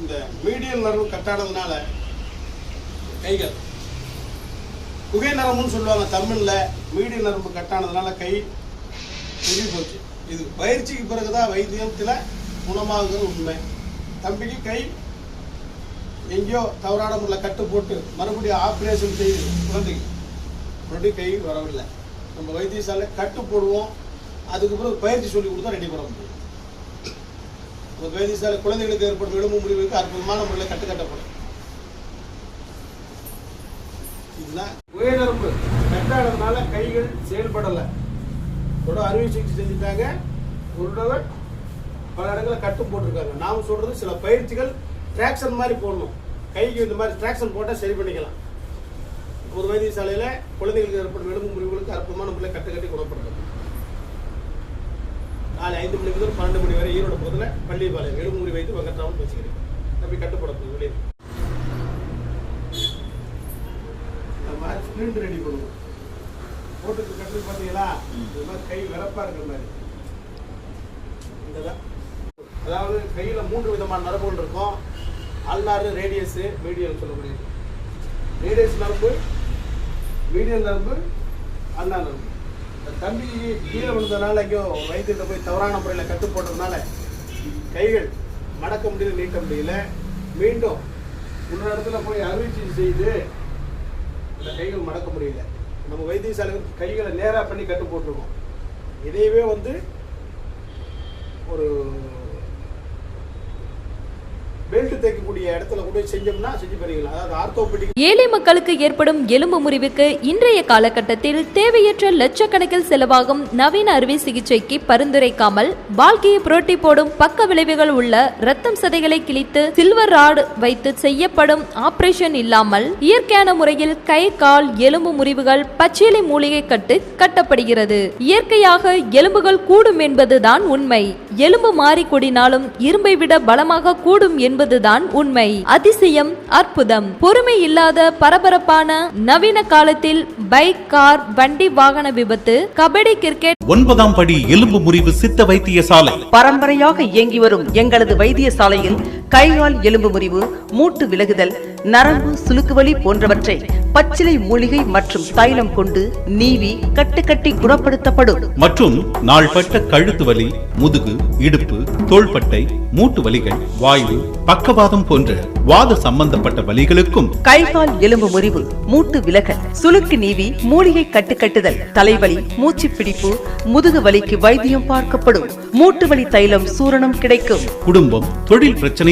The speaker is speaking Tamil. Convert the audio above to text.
இந்த மீடியல் நரம்பு கட்டானதுனால கைகள். குகை நரம்புன்னு சொல்லுவாங்க தமிழ்ல மீடியல் நரம்பு கட்டானதுனால கை குடி போச்சு. இது பயிற்சிக்கு பிறகுதான் வைத்தியத்தில் குணமாகுது உண்மை. தம்பிக்கு கை எங்கேயோ தவறான முறையில் கட்டு போட்டு மறுபடியும் ஆப்ரேஷன் செய்து குழந்தைக்கு. மறுபடியும் கை வரவில்லை. நம்ம வைத்தியசாலை கட்டு போடுவோம். அதுக்கு பிறகு பயிற்சி சொல்லி கொடுத்தா ரெடி பண்ண முடியும். ஒரு வேதிசாலை குழந்தைகளுக்கு ஏற்படும் எலும்பு முடிவுக்கு அற்புதமான முறையில் கட்டுக்கட்டப்படும். இதுதான். உயர்நரம்பு. கைகள் செயல்படலை. கூட அறுவை சிகிச்சை செஞ்சுட்டாங்க. ஒரு தடவை பல இடங்களில் கட்டும் போட்டிருக்காங்க. நாம சொல்றது சில பயிற்சிகள் ட்ராக்ஷன் மாதிரி போடணும். கைக்கு இந்த மாதிரி ட்ராக்ஷன் போட்டால் சரி பண்ணிக்கலாம். ஒரு வைத்தியசாலையில் குழந்தைகளுக்கு ஏற்படும் எலும்பு முறிவுகளுக்கு அற்புதமான முறையில் கட்டு கட்டி குணப்படுத்தணும் நாளை ஐந்து மணி முதல் பன்னெண்டு மணி வரை ஈரோடு பக்கத்தில் பள்ளிப்பாளையம் எலும்பு முறி வைத்து வச்சுக்கிறேன் அப்படி கட்டுப்படணும் வெளியே இந்த மாதிரி ஸ்பிரிண்ட் ரெடி பண்ணுவோம். போட்டுக்கு கட்டு பார்த்தீங்களா? இந்த மாதிரி கை விரப்பா இருக்கிற மாதிரி. இங்கதான். அதாவது கையில மூன்று விதமான நரம்புகள் இருக்கும். அல்னாரு ரேடியஸ் மீடியல் சொல்லக்கூடியது. ரேடியஸ் நரம்பு மீடியல் நரம்பு அல்னா நரம்பு. தம்பி கீழே விழுந்ததுனால எங்கேயோ வைத்தியத்தை போய் தவறான முறையில் கட்டு போட்டதுனால கைகள் மடக்க முடியல நீட்ட முடியல. மீண்டும் இன்னொரு இடத்துல போய் அறுவை செய்து இந்த கைகள் மடக்க முடியல. நம்ம வைத்தியசாலை கைகளை நேராக பண்ணி கட்டு போட்டிருக்கோம். இதையவே வந்து ஒரு ஏழை மக்களுக்கு ஏற்படும் எலும்பு முறிவுக்கு இன்றைய காலகட்டத்தில் தேவையற்ற லட்சக்கணக்கில் செலவாகும் நவீன அறுவை சிகிச்சைக்கு பரிந்துரைக்காமல் வாழ்க்கையை புரட்டி போடும் பக்க விளைவுகள் உள்ள ரத்தம் சதைகளை கிழித்து சில்வர் ராடு வைத்து செய்யப்படும் ஆபரேஷன் இல்லாமல் இயற்கையான முறையில் கை கால் எலும்பு முறிவுகள் பச்சிலை மூலிகை கட்டு கட்டப்படுகிறது. இயற்கையாக எலும்புகள் கூடும் என்பதுதான் உண்மை. எலும்பு மாறி கொடினாலும் இரும்பை விட பலமாக கூடும் என்பதுதான் உண்மை. அதிசயம் அற்புதம். பொறுமை இல்லாத பரபரப்பான நவீன காலத்தில் பைக் கார் வண்டி வாகன விபத்து கபடி கிரிக்கெட் ஒன்பதாம் படி எலும்பு முறிவு சித்த வைத்தியசாலை. பரம்பரையாக இயங்கி வரும் எங்களது வைத்தியசாலையில் கைகால் எலும்பு முறிவு மூட்டு விலகுதல் நரம்பு சுளுக்குவலி போன்றவற்றை பச்சிலை மூலிகை மற்றும் தைலம் கொண்டு நீவி கட்டுக்கட்டி குணப்படுத்தப்படும். மற்றும் நாள்பட்ட கழுத்து வலி முதுகு இடுப்பு தோள்பட்டை மூட்டு வலிகள் வாயு பக்கவாதம் போன்ற வாத சம்பந்தப்பட்ட வலிகளுக்கும் கைகால் எலும்பு முறிவு மூட்டு விலகல் சுளுக்கு நீவி மூலிகை கட்டுக்கட்டுதல் தலைவலி மூச்சு பிடிப்பு முதுகு வலிக்கு வைத்தியம் பார்க்கப்படும். மூட்டு வலி தைலம் சூரணம் கிடைக்கும். குடும்பம் தொழில் பிரச்சனை